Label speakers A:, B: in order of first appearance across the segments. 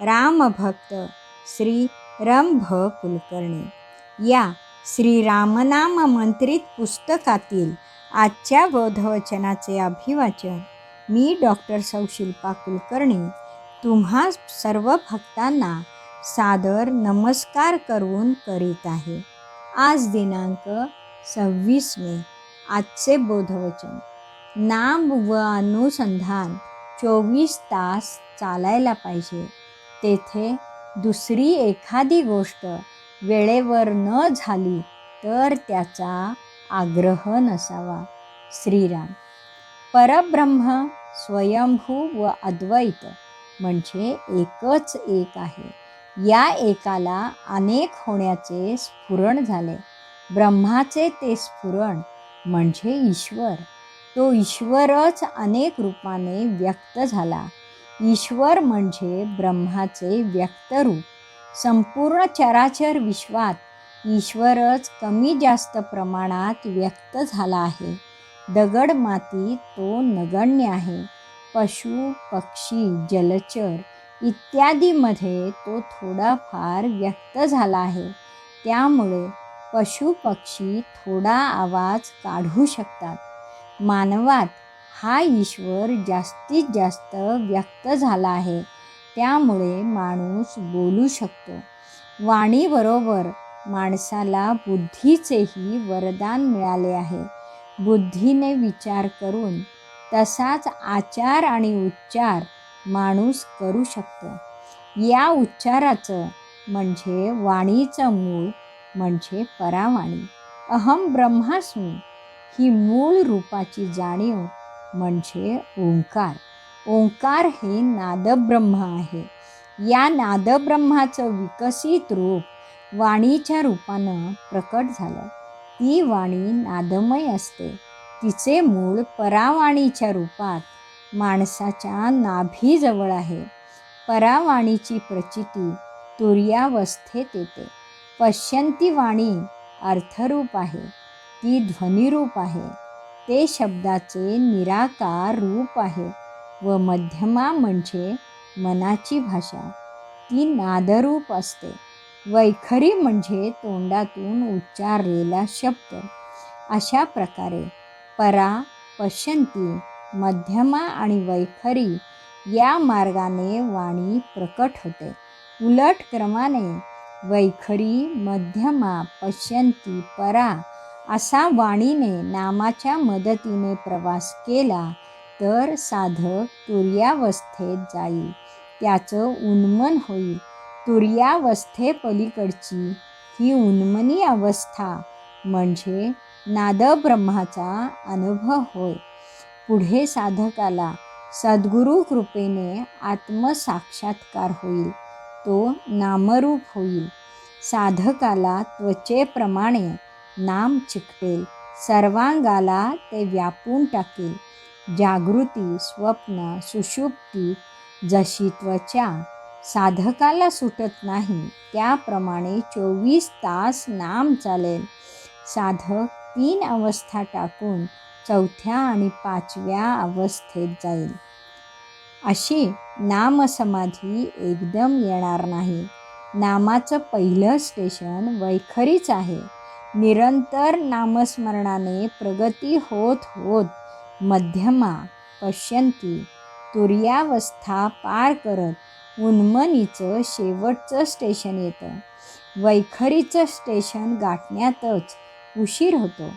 A: रामभक्त श्री रंभ कुलकर्णी. या श्री रामनाम मंत्रित पुस्तकातील आजच्या बोधवचनाचे अभिवाचन मी डॉक्टर सौशिल्पा कुलकर्णी तुम्हा सर्व भक्तांना सादर नमस्कार करून करीत आहे. आज दिनांक सव्वीस मे आजचे बोधवचन. नाम व अनुसंधान चोवीस तास चालायला पाहिजे. तेथे दुसरी एखादी गोष्ट वेळेवर न झाली तर त्याचा आग्रह नसावा. श्रीराम परब्रह्म स्वयंभू व अद्वैत म्हणजे एकच एक आहे. या एकाला अनेक होण्याचे स्फुरण झाले. ब्रह्माचे ते स्फुरण म्हणजे ईश्वर. तो ईश्वरच अनेक रूपाने व्यक्त झाला. ईश्वर म्हणजे ब्रह्माचे व्यक्तरूप संपूर्ण चराचर विश्वात ईश्वरच कमी जास्त प्रमाणात व्यक्त झाला आहे. दगड माती तो नगण्य आहे. पशु पक्षी जलचर इत्यादीमध्ये तो थोडाफार व्यक्त झाला आहे. त्यामुळे पशु पक्षी थोडा आवाज काढू शकतात. मानवात हा ईश्वर जास्तीत जास्त व्यक्त झाला आहे. त्यामुळे माणूस बोलू शकतो. वाणीबरोबर माणसाला बुद्धीचेही वरदान मिळाले आहे. बुद्धीने विचार करून तसाच आचार आणि उच्चार माणूस करू शकतो. या उच्चाराचं म्हणजे वाणीचं मूळ म्हणजे परावाणी. अहम ब्रह्मास्मी ही मूळ रूपाची जाणीव म्हणजे ओंकार. ओंकार हे नादब्रह्म आहे. या नादब्रह्माचं विकसित रूप वाणीच्या रूपानं प्रकट झालं. ती वाणी नादमय असते. तिचे मूळ परावाणीच्या रूपात माणसाच्या नाभीजवळ आहे. परावाणीची प्रचिती तुर्यावस्थेत येते. पश्यंती वाणी अर्थरूप आहे. ती ध्वनिरूप आहे. ते शब्दाचे निराकार रूप आहे व मध्यमा म्हणजे मनाची भाषा. ती नादरूप असते वैखरी म्हणजे तोंडातून उच्चारलेला शब्द. अशा प्रकारे परा पश्यंती मध्यमा आणि वैखरी या मार्गाने वाणी प्रकट होते. उलट क्रमाने वैखरी मध्यमा पश्यंती परा असा वाणीने नामाच्या मदतीने प्रवास केला तर साधक तुर्यावस्थेत जाईल. त्याचं उन्मन होईल. तुर्यावस्थेपलीकडची ही उन्मनी अवस्था म्हणजे नादब्रह्माचा अनुभव होय. पुढे साधकाला सद्गुरू कृपेने आत्मसाक्षात्कार होईल. तो नामरूप होईल. साधकाला त्वचेप्रमाणे नाम चिकटेल. सर्वांगाला ते व्यापून टाकेल. जागृती स्वप्न सुषुप्ती जशी त्वचा साधकाला सुटत नाही त्याप्रमाणे चोवीस तास नाम चालेल. साधक तीन अवस्था टाकून चौथ्या आणि पाचव्या अवस्थेत जाईल. अशी नामसमाधी एकदम येणार नाही. नामाचं पहिलं स्टेशन वैखरीच आहे. निरंतर नामस्मरणाने प्रगती होत होत मध्यमा पश्यंती तुर्यावस्था पार करत उन्मनीचं शेवटचं स्टेशन येतं. वैखरीचं स्टेशन गाठण्यातच उशीर होतो.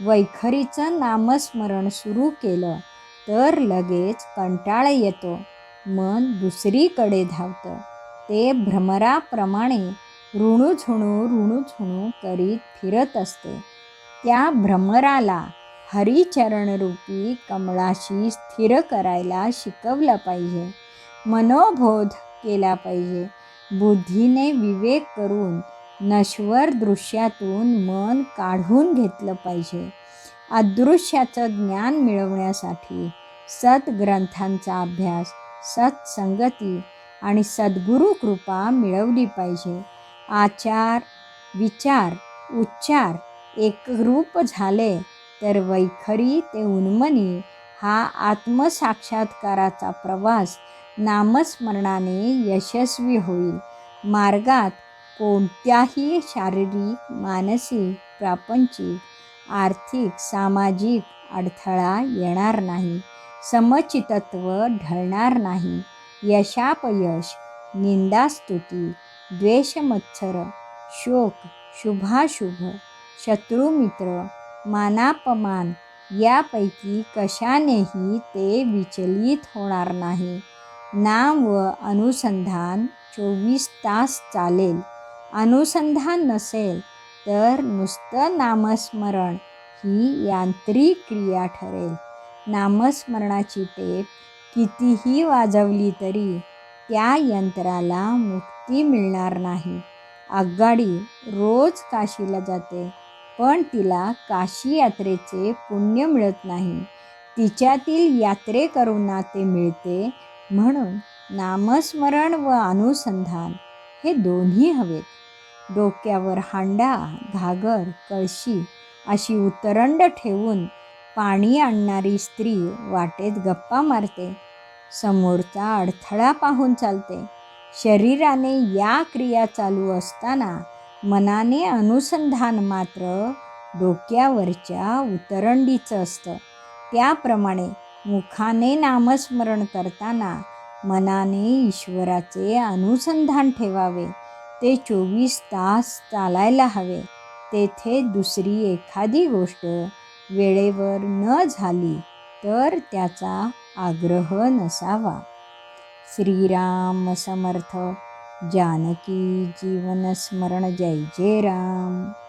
A: वैखरीचं नामस्मरण सुरू केलं तर लगेच कंटाळा येतो. मन दुसरीकडे धावतं. ते भ्रमराप्रमाणे ऋणुझुणू ऋणुझुणू करीत फिरत असते. त्या भ्रमराला हरिचरणरूपी कमळाशी स्थिर करायला शिकवलं पाहिजे. मनोबोध केला पाहिजे. बुद्धीने विवेक करून नश्वर दृश्यातून मन काढून घेतलं पाहिजे. अदृश्याचं ज्ञान मिळवण्यासाठी सद्ग्रंथांचा अभ्यास सत्संगती आणि सद्गुरू कृपा मिळवली पाहिजे. आचार विचार उच्चार एकरूप झाले तर वैखरी ते उन्मनी हा आत्मसाक्षात्काराचा प्रवास नामस्मरणाने यशस्वी होईल. मार्गात कोणत्याही शारीरिक मानसिक प्रापंचिक आर्थिक सामाजिक अडथळा येणार नाही. समचितत्व ढळणार नाही. यशापयश निंदास्तुती द्वेषमत्सर शोक शुभाशुभ शत्रुमित्र मानापमान यापैकी कशानेही ते विचलित होणार नाही. नाम व अनुसंधान चोवीस तास चालेल. अनुसंधान नसेल तर नुसतं नामस्मरण ही यांत्रिक क्रिया ठरेल. नामस्मरणाची टेप कितीही वाजवली तरी त्या यंत्राला मुक्ती मिळणार नाही. आगगाडी रोज काशीला जाते पण तिला काशी यात्रेचे पुण्य मिळत नाही. तिच्यातील यात्रेकरूंना ते मिळते म्हणून नामस्मरण व अनुसंधान हे दोन्ही हवेत. डोक्यावर हांडा घागर कळशी अशी उतरंड ठेवून पाणी आणणारी स्त्री वाटेत गप्पा मारते. समोरचा अडथळा पाहून चालते. शरीराने या क्रिया चालू असताना मनाने अनुसंधान मात्र डोक्यावरच्या उतरंडीचं असतं. त्याप्रमाणे मुखाने नामस्मरण करताना मनाने ईश्वराचे अनुसंधान ठेवावे. ते चोवीस तास चालायला हवे. तेथे दुसरी एखादी गोष्ट वेळेवर न झाली तर त्याचा आग्रह नसावा. श्रीराम समर्थ जानकी जीवन स्मरण जय जय राम.